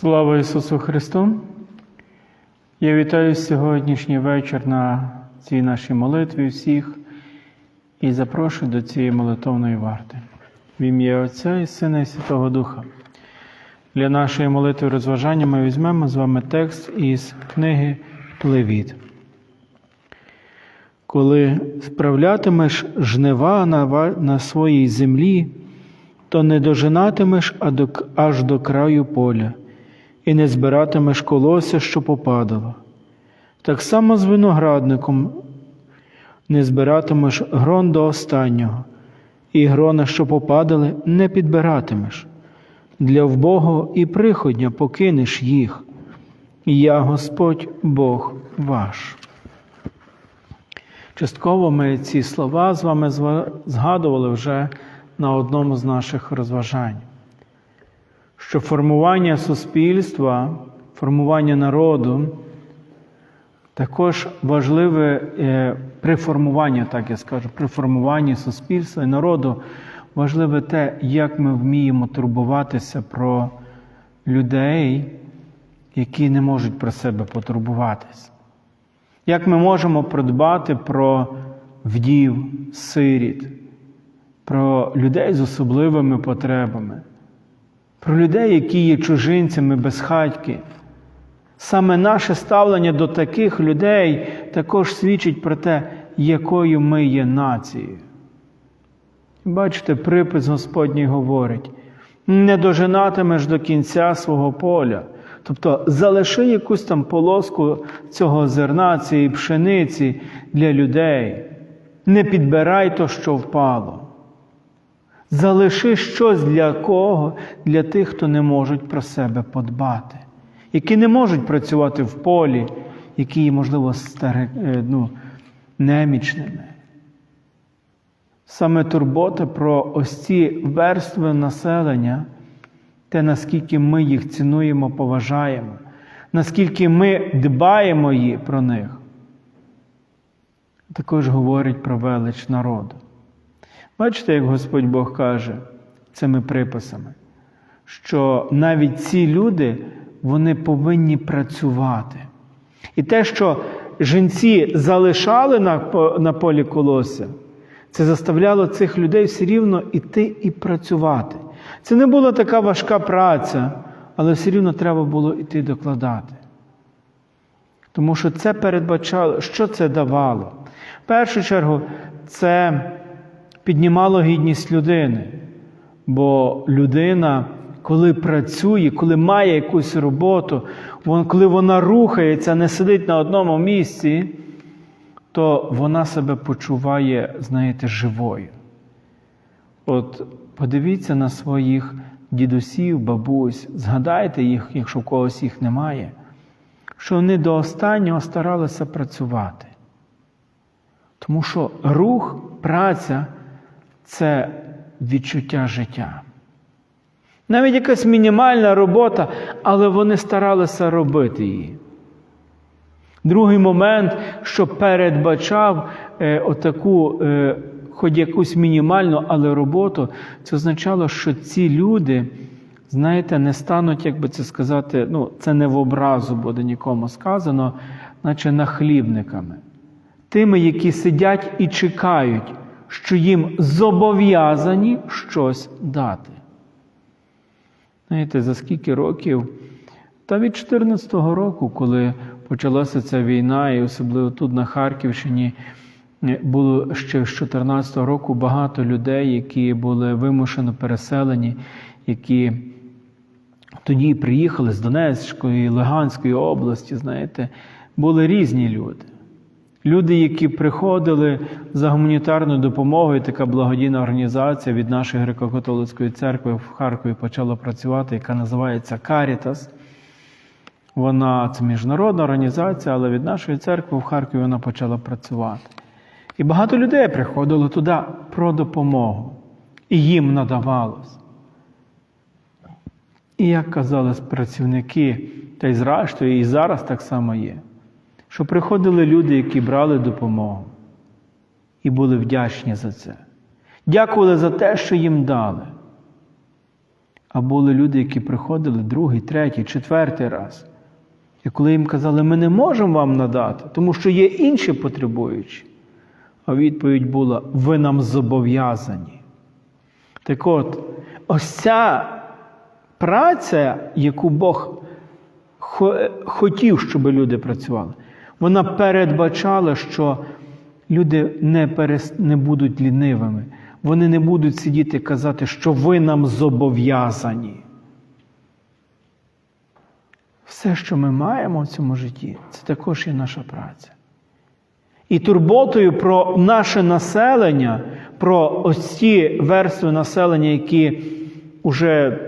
Слава Ісусу Христу! Я вітаю сьогоднішній вечір на цій нашій молитві всіх і запрошую до цієї молитовної варти. В ім'я Отця і Сина і Святого Духа. Для нашої молитви розважання ми візьмемо з вами текст із книги Левіт. Коли справлятимеш жнива на, своїй землі, то не дожинатимеш аж до краю поля, і не збиратимеш колося, що попадало. Так само з виноградником не збиратимеш грон до останнього, і грона, що попадали, не підбиратимеш. Для вбого і приходня покинеш їх. Я Господь Бог ваш. Частково ми ці слова з вами згадували вже на одному з наших розважань, що формування суспільства, формування народу також важливе е, при формуванні, так я скажу, при формуванні суспільства і народу важливе те, як ми вміємо турбуватися про людей, які не можуть про себе потурбуватись. Як ми можемо продбати про вдів, сиріт, про людей з особливими потребами, про людей, які є чужинцями безхатьки. Саме наше ставлення до таких людей також свідчить про те, якою ми є нацією. Бачите, припис Господній говорить: не дожинатимеш до кінця свого поля. Тобто залиши якусь там полоску цього зерна, цієї пшениці для людей. Не підбирай то, що впало. Залиши щось для кого? Для тих, хто не можуть про себе подбати, які не можуть працювати в полі, які можливо, стари, е, ну, немічними. Саме турбота про ось ці верстви населення, те, наскільки ми їх цінуємо, поважаємо, наскільки ми дбаємо про них, також говорить про велич народу. Бачите, як Господь Бог каже цими приписами, що навіть ці люди вони повинні працювати. І те, що жінці залишали на, полі колосся, це заставляло цих людей все рівно іти і працювати. Це не була така важка праця, але все рівно треба було йти докладати. Тому що це передбачало, що це давало? В першу чергу, це піднімало гідність людини. Бо людина, коли працює, коли має якусь роботу, коли вона рухається, не сидить на одному місці, то вона себе почуває, знаєте, живою. От подивіться на своїх дідусів, бабусь, згадайте їх, якщо в когось їх немає, що вони до останнього старалися працювати. Тому що рух, праця це відчуття життя. Навіть якась мінімальна робота, але вони старалися робити її. Другий момент, що передбачав е, отаку, е, хоч якусь мінімальну, але роботу, це означало, що ці люди, знаєте, не стануть, як би це сказати, ну, це не в образу буде нікому сказано, наче нахлібниками. Тими, які сидять і чекають, що їм зобов'язані щось дати. Знаєте, за скільки років? Та від 14-го року, коли почалася ця війна, і особливо тут на Харківщині, було ще з 14-го року багато людей, які були вимушено переселені, які тоді приїхали з Донецької, Луганської області, знаєте, були різні люди. Люди, які приходили за гуманітарною допомогою, така благодійна організація від нашої греко-католицької церкви в Харкові почала працювати, яка називається Карітас. Вона це міжнародна організація, але від нашої церкви в Харкові вона почала працювати. І багато людей приходило туди про допомогу, і їм надавалось. І як казали працівники, та й зрештою, і зараз так само є, що приходили люди, які брали допомогу і були вдячні за це. Дякували за те, що їм дали. А були люди, які приходили другий, третій, четвертий раз. І коли їм казали, ми не можемо вам надати, тому що є інші потребуючі. А відповідь була: ви нам зобов'язані. Так от, ось ця праця, яку Бог хотів, щоб люди працювали, вона передбачала, що люди не, перес... не будуть лінивими. Вони не будуть сидіти і казати, що ви нам зобов'язані. Все, що ми маємо в цьому житті, це також є наша праця. І турботою про наше населення, про ось ті верстви населення, які вже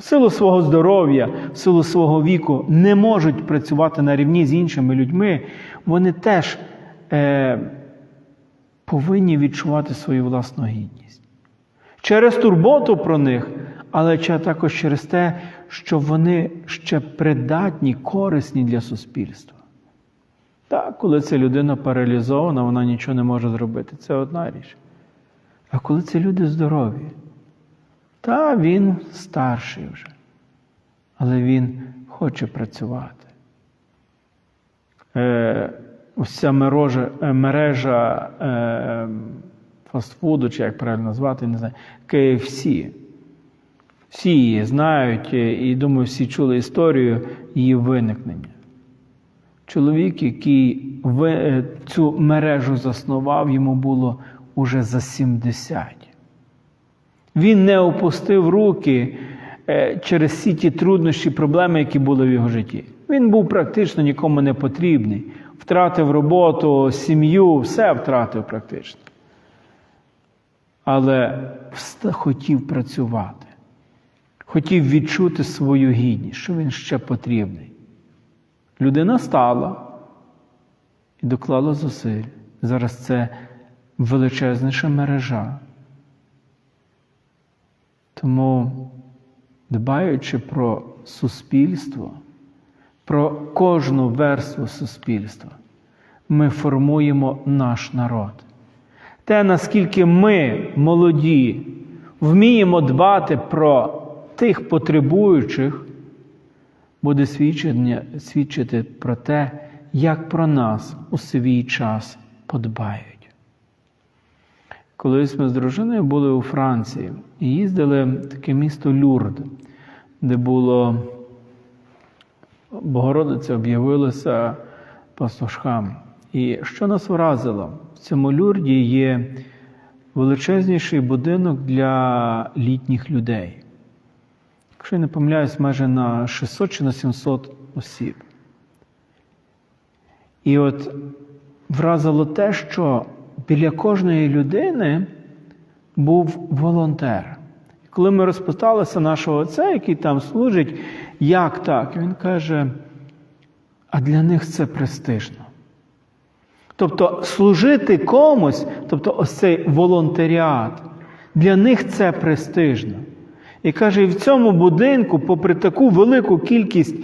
в силу свого здоров'я, в силу свого віку не можуть працювати на рівні з іншими людьми, вони теж е, повинні відчувати свою власну гідність. Через турботу про них, але також через те, що вони ще придатні, корисні для суспільства. Так, коли ця людина паралізована, вона нічого не може зробити. Це одна річ. А коли це люди здорові, та він старший вже, але він хоче працювати. Е, ось ця мережа, е, мережа е, фастфуду, чи як правильно назвати, не знаю, KFC. Всі її знають, е, і думаю, всі чули історію її виникнення. Чоловік, який е, цю мережу заснував, йому було уже за 70. Він не опустив руки е, через всі ті труднощі, проблеми, які були в його житті. Він був практично нікому не потрібний. Втратив роботу, сім'ю, все втратив практично. Але хотів працювати, хотів відчути свою гідність, що він ще потрібний. Людина стала і доклала зусиль. Зараз це величезніша мережа. Тому, дбаючи про суспільство, про кожну верству суспільства, ми формуємо наш народ. Те, наскільки ми, молоді, вміємо дбати про тих потребуючих, буде свідчити про те, як про нас у свій час подбають. Колись ми з дружиною були у Франції і їздили в таке місто Люрд, де було Богородиця об'явилася пастушкам. І що нас вразило? В цьому люрді є величезніший будинок для літніх людей. Якщо я не помиляюсь, майже на 600 чи на 700 осіб. І от вразило те, що біля кожної людини був волонтер. Коли ми розпиталися нашого отця, який там служить, як так? Він каже, а для них це престижно. Тобто служити комусь, тобто ось цей волонтеріат, для них це престижно. І каже, і в цьому будинку, попри таку велику кількість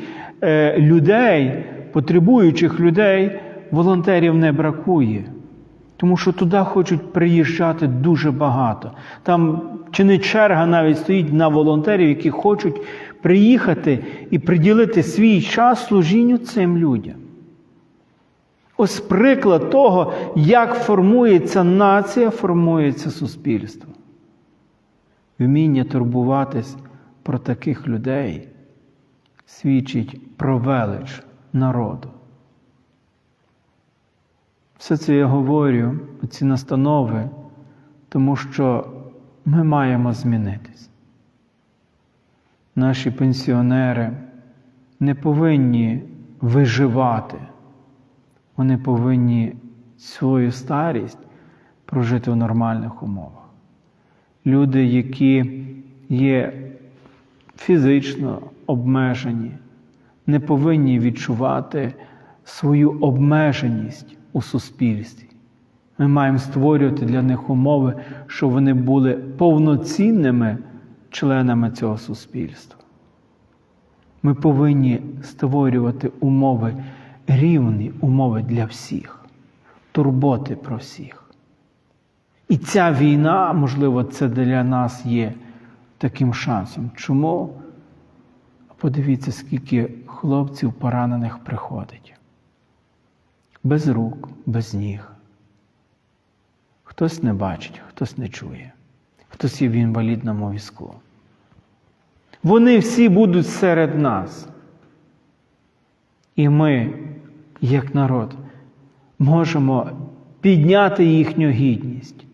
е, людей, потребуючих людей, волонтерів не бракує. Тому що туди хочуть приїжджати дуже багато. Там чи не черга навіть стоїть на волонтерів, які хочуть приїхати і приділити свій час служінню цим людям. Ось приклад того, як формується нація, формується суспільство. Вміння турбуватись про таких людей свідчить про велич народу. Все це я говорю, ці настанови, тому що ми маємо змінитись. Наші пенсіонери не повинні виживати, вони повинні свою старість прожити в нормальних умовах. Люди, які є фізично обмежені, не повинні відчувати свою обмеженість у суспільстві. Ми маємо створювати для них умови, щоб вони були повноцінними членами цього суспільства. Ми повинні створювати умови, рівні умови для всіх, турботи про всіх. І ця війна, можливо, це для нас є таким шансом. Чому? Подивіться, скільки хлопців поранених приходить. Без рук, без ніг. Хтось не бачить, хтось не чує, хтось є в інвалідному візку. Вони всі будуть серед нас. І ми, як народ, можемо підняти їхню гідність,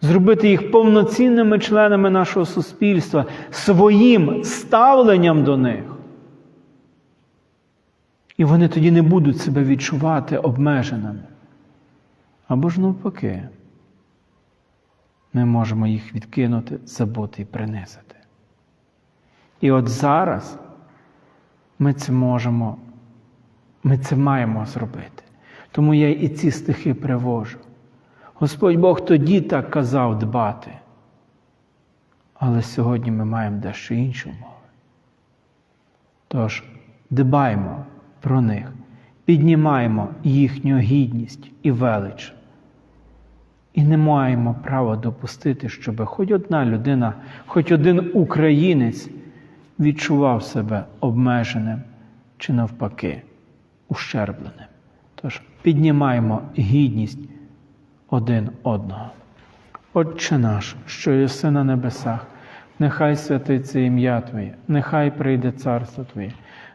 зробити їх повноцінними членами нашого суспільства своїм ставленням до них. І вони тоді не будуть себе відчувати обмеженими. Або ж навпаки, ми можемо їх відкинути, забути і принизити. І от зараз ми це можемо, ми це маємо зробити. Тому я і ці стихи привожу. Господь Бог тоді так казав дбати. Але сьогодні ми маємо дещо іншу мову. Тож дбаємо про них, піднімаємо їхню гідність і велич. І не маємо права допустити, щоб хоч одна людина, хоч один українець відчував себе обмеженим чи навпаки ущербленим. Тож піднімаємо гідність один одного. Отче наш, що єси на небесах, нехай святиться ім'я Твоє, нехай прийде царство Твоє,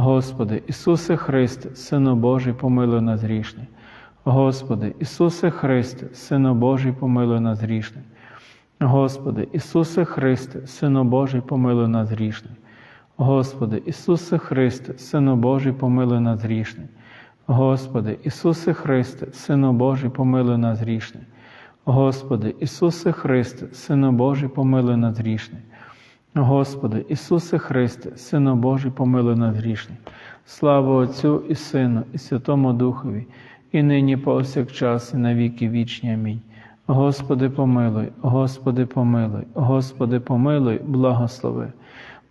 Господи, Ісусе Христе, Сину Божий, помилуй нас грішних. Господи, Ісусе Христе, Сину Божий, помилуй нас грішних. Господи, Ісусе Христе, Сину Божий, помилуй нас грішних. Господи, Ісусе Христе, Сину Божий, помилуй нас грішних. Господи, Ісусе Христе, Сину Божий, помилуй нас грішних. Господи, Ісусе Христе, Сину Божий, помилуй нас грішних. Господи, Ісусе Христе, Сину Божий, помилуй нас грішних. Слава Отцю і Сину, і Святому Духові, і нині повсякчас, і на віки вічні. Амінь. Господи, помилуй, Господи, помилуй, Господи, помилуй, благослови.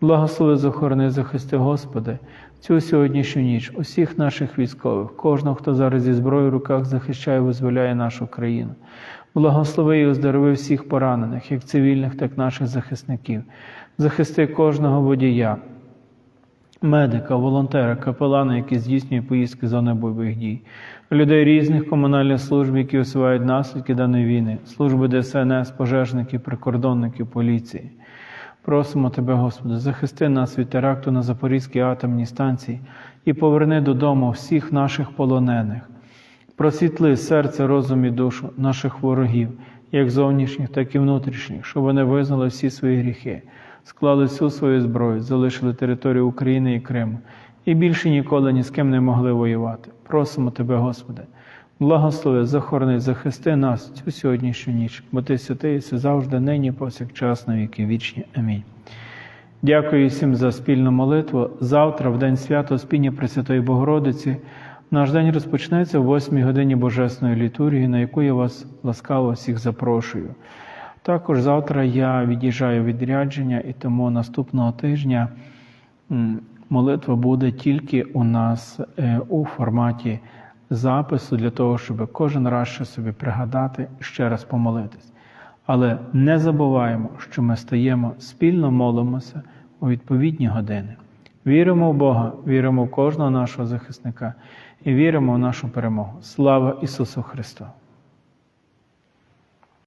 Благослови, захорони, захисти, Господи, цю сьогоднішню ніч, усіх наших військових, кожного, хто зараз зі зброєю в руках захищає визволяє нашу країну. Благослови і оздорови всіх поранених, як цивільних, так і наших захисників. Захисти кожного водія, медика, волонтера, капелана, які здійснює поїздки зони бойових дій, людей різних комунальних служб, які усувають наслідки даної війни, служби ДСНС, пожежників, прикордонників, поліції. Просимо Тебе, Господи, захисти нас від теракту на Запорізькій атомній станції і поверни додому всіх наших полонених. Просвітли серце, розум і душу наших ворогів, як зовнішніх, так і внутрішніх, щоб вони визнали всі свої гріхи, склали всю свою зброю, залишили територію України і Криму і більше ніколи ні з ким не могли воювати. Просимо Тебе, Господи, благослови, захорони, захисти нас цю сьогоднішню ніч, бо Ти святий, і все завжди, нині, повсякчас, на віки вічні. Амінь. Дякую всім за спільну молитву. Завтра, в день свято Спіння Пресвятої Богородиці, наш день розпочнеться в 8 годині Божесної літургії, на яку я вас ласкаво всіх запрошую. Також завтра я від'їжджаю відрядження, і тому наступного тижня молитва буде тільки у нас е, у форматі запису для того, щоб кожен раз ще собі пригадати ще раз помолитись. Але не забуваємо, що ми стаємо спільно молимося у відповідні години. Віримо в Бога, віримо в кожного нашого захисника і віримо в нашу перемогу. Слава Ісусу Христу!